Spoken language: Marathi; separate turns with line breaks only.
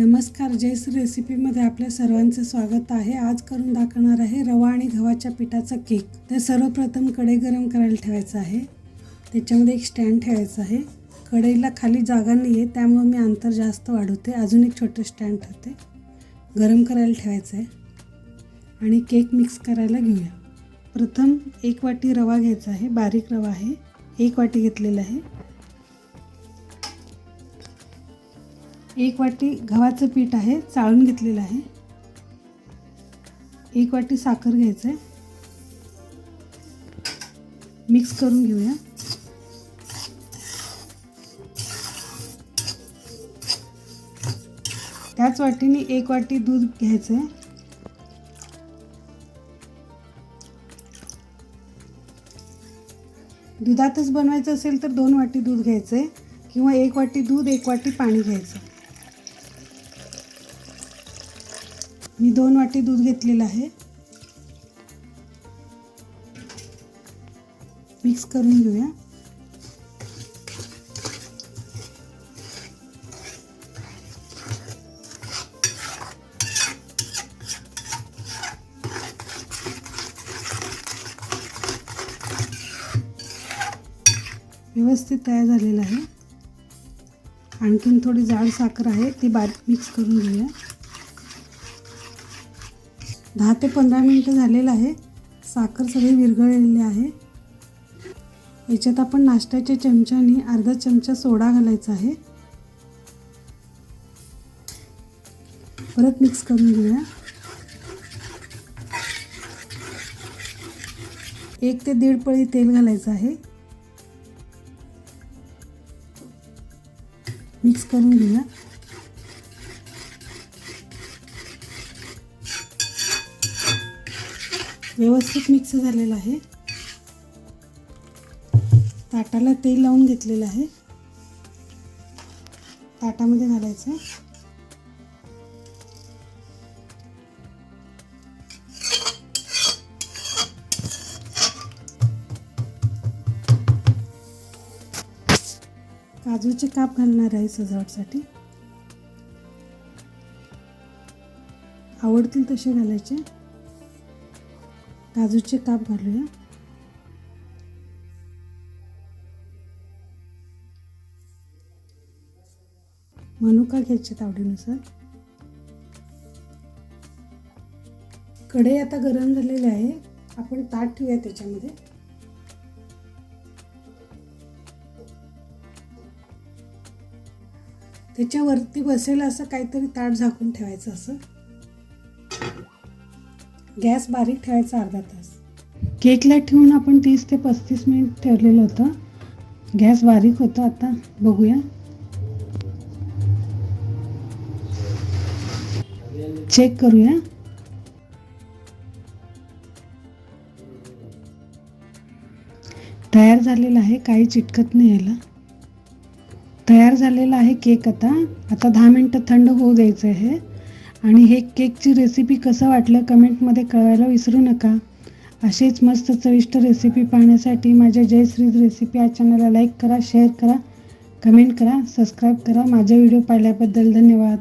नमस्कार जयस रेसिपीमध्ये आपल्या सर्वांचं स्वागत आहे. आज करून दाखवणार आहे रवा आणि गव्हाच्या पिठाचा केक. तर सर्वप्रथम कढई गरम करायला ठेवायचं आहे. त्याच्यामध्ये एक स्टँड ठेवायचं आहे. कढईला खाली जागा नाही आहे त्यामुळे मी अंतर जास्त वाढवते. अजून एक छोटं स्टँड ठेवते. गरम करायला ठेवायचं आहे. आणि केक मिक्स करायला घेऊया. प्रथम एक वाटी रवा घ्यायचा आहे. बारीक रवा आहे. एक वाटी घेतलेला आहे. एक वाटी गव्हाचं पीठ आहे चाळून घेतलेलं आहे. एक वाटी साखर घ्यायचं आहे मिक्स करून घेऊया. त्याच वाटीने एक वाटी दूध घ्यायचं आहे दुधातच बनवायचं असेल तर दोन वाटी दूध घ्यायचं आहे किंवा एक वाटी दूध एक वाटी पाणी घ्यायचं. मी दोन वाटी दूध घेतलेलं आहे. मिक्स करून घेऊया. व्यवस्थित तयार झालेलं आहे. आणखीन थोडी जाड साखर आहे ती बारीक मिक्स करून घेऊया. दहा ते पंधरा मिनटं झालेलं आहे. साखर सगळी विरघळलेली आहे. याच्यात आपण नाश्त्याच्या चमच्याने अर्धा चमचा सोडा घालायचा आहे. परत मिक्स करून घेऊया. एक ते दीड पळी तेल घालायचं आहे. मिक्स करून घेऊया. व्यवस्थित मिक्स झालेलं आहे. ताटाला तेल लावून घेतलेलं आहे. ताटामध्ये घालायचं. काजूचे काप घालणार आहे सजावटसाठी. आवडतील तसे घालायचे. काजूचे काप घालूया. मनुका घ्यायचे आवडीनुसार. कढई आता गरम झालेली आहे. आपण ताट ठेवूया त्याच्यामध्ये. त्याच्यावरती बसेल असं काहीतरी ताट झाकून ठेवायचं असं. गॅस बारीक ठेवायचा अर्धा तास. केकला ठेवून आपण तीस ते पस्तीस मिनिट ठेवलेलं होतं. गॅस बारीक होतं. आता बघूया. चेक करूया. तयार झालेला आहे. काही चिटकत नाही याला. तयार झालेला आहे केक आता. आता दहा मिनटं थंड होऊ द्यायचं आहे. आणि हे केकची रेसिपी कसं वाटलं कमेंटमध्ये कळायला विसरू नका. असेच मस्त चविष्ट रेसिपी पाहण्यासाठी माझ्या जयश्रीज रेसिपी या चॅनलला लाईक करा शेअर करा कमेंट करा सबस्क्राईब करा. माझे व्हिडिओ पाहिल्याबद्दल धन्यवाद.